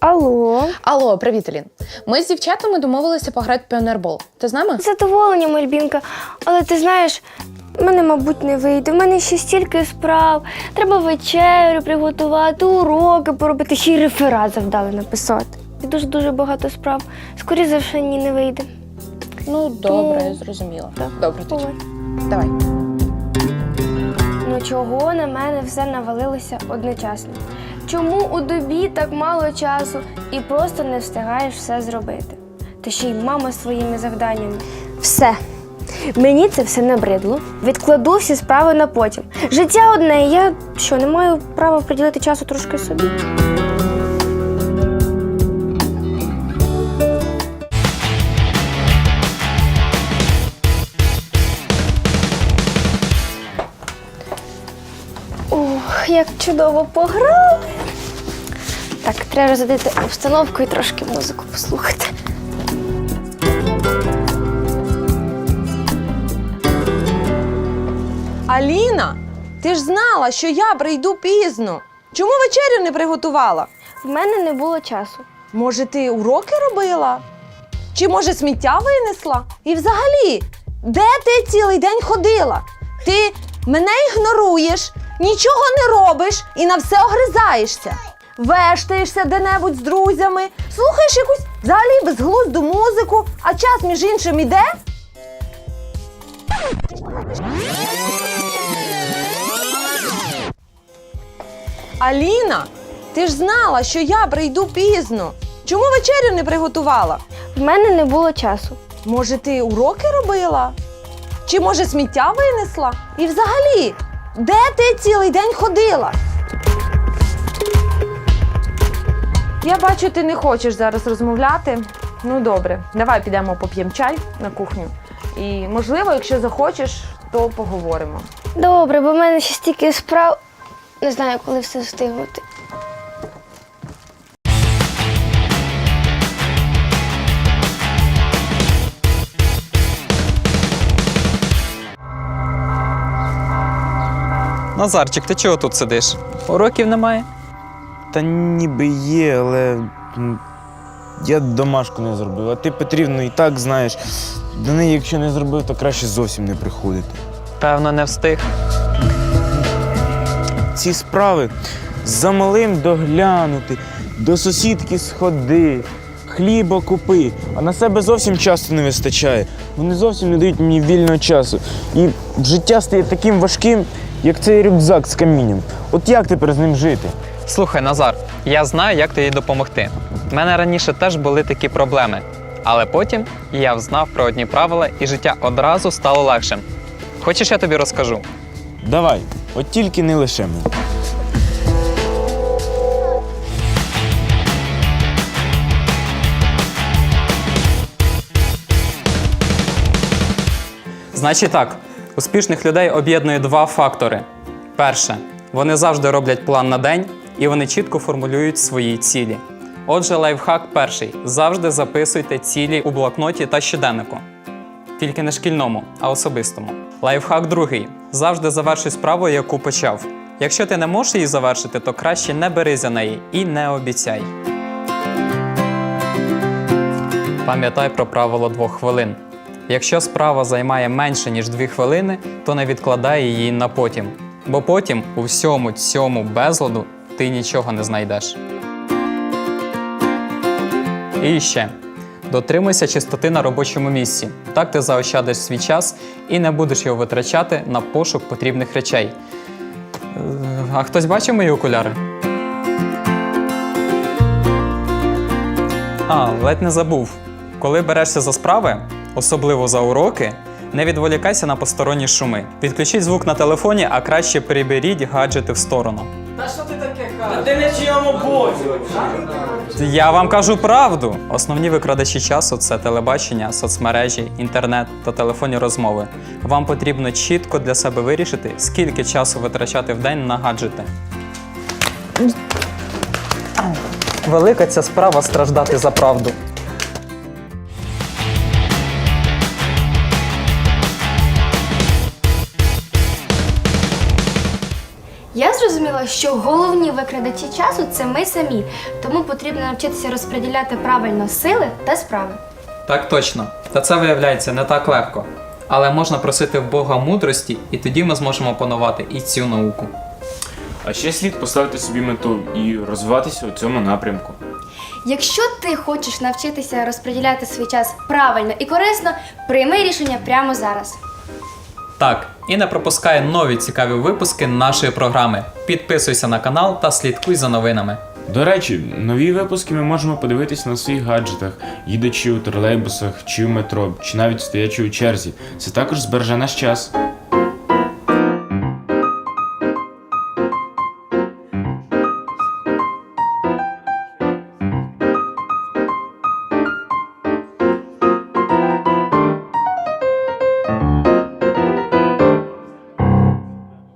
Алло. Алло, привіт, Алін. Ми з дівчатами домовилися пограти в піонербол. Ти з нами? З задоволенням, Альбінка. Але ти знаєш, в мене, мабуть, не вийде. В мене ще стільки справ. Треба вечерю приготувати, уроки поробити, ще й реферат завдали написати. І дуже-дуже багато справ. Скоріше за все, ні, не вийде. Ну, добре, Ну, зрозуміла. так. Добре, тоді. Ой. Давай. Ну чого на мене все навалилося одночасно? Чому у добі так мало часу і просто не встигаєш все зробити? Та ще й мама своїми завданнями. Все. Мені це все набридло. Відкладу всі справи на потім. Життя одне, я що, не маю права приділити часу трошки собі. Як чудово пограли. Так, треба розрядити обстановку і трошки музику послухати. Аліна, ти ж знала, що я прийду пізно. Чому вечерю не приготувала? В мене не було часу. Може, ти уроки робила? Чи може сміття винесла? І взагалі, де ти цілий день ходила? Ти мене ігноруєш, нічого не робиш і на все огризаєшся. Вештаєшся де-небудь з друзями, слухаєш якусь взагалі безглузду музику, а час між іншим іде. Аліна, ти ж знала, що я прийду пізно. Чому вечерю не приготувала? В мене не було часу. Може, ти уроки робила? Чи може сміття винесла? І взагалі, де ти цілий день ходила? Я бачу, ти не хочеш зараз розмовляти. Ну добре, давай підемо поп'ємо чай на кухню. І можливо, якщо захочеш, то поговоримо. Добре, бо в мене ще стільки справ. Не знаю, коли все встигнути. Назарчик, ти чого тут сидиш? Уроків немає? Та ніби є, але я домашку не зробив. А ти Петрівну і так знаєш. До неї, якщо не зробив, то краще зовсім не приходити. Певно, не встиг. Ці справи за малим доглянути, до сусідки сходи, хліба купи, а на себе зовсім часу не вистачає. Вони зовсім не дають мені вільного часу. І життя стає таким важким, як цей рюкзак з камінням. От як тепер з ним жити? Слухай, Назар, я знаю, як тобі допомогти. У мене раніше теж були такі проблеми. Але потім я взнав про одні правила, і життя одразу стало легшим. Хочеш, я тобі розкажу? Давай, от тільки не лише мене. Значить так, успішних людей об'єднує два фактори. Перше, вони завжди роблять план на день і вони чітко формулюють свої цілі. Отже, лайфхак перший: завжди записуйте цілі у блокноті та щоденнику. Тільки не шкільному, а особистому. Лайфхак другий: завжди завершуй справу, яку почав. Якщо ти не можеш її завершити, то краще не бери за неї і не обіцяй. Пам'ятай про правило двох хвилин. Якщо справа займає менше, ніж 2 хвилини, то не відкладай її на потім. Бо потім у всьому цьому безладу ти нічого не знайдеш. І ще дотримуйся чистоти на робочому місці. Так ти заощадиш свій час і не будеш його витрачати на пошук потрібних речей. Е, А хтось бачив мої окуляри? А, ледь не забув. Коли берешся за справи, особливо за уроки, не відволікайся на посторонні шуми. Відключіть звук на телефоні, а краще приберіть гаджети в сторону. Та що ти таке кати на чиєму поці? Я вам кажу правду. Основні викрадачі часу це телебачення, соцмережі, інтернет та телефонні розмови. Вам потрібно чітко для себе вирішити, скільки часу витрачати в день на гаджети. Велика ця справа страждати за правду. Я зрозуміла. що головні викрадачі часу це ми самі, тому потрібно навчитися розподіляти правильно сили та справи. Так точно. Та це виявляється не так легко. Але можна просити в Бога мудрості, і тоді ми зможемо опанувати і цю науку. А ще слід поставити собі мету і розвиватися у цьому напрямку. Якщо ти хочеш навчитися розподіляти свій час правильно і корисно, прийми рішення прямо зараз. Так, і не пропускай нові цікаві випуски нашої програми. Підписуйся на канал та слідкуй за новинами. До речі, нові випуски ми можемо подивитися на своїх гаджетах, їдучи у тролейбусах чи в метро, чи навіть стоячи у черзі. Це також збереже наш час.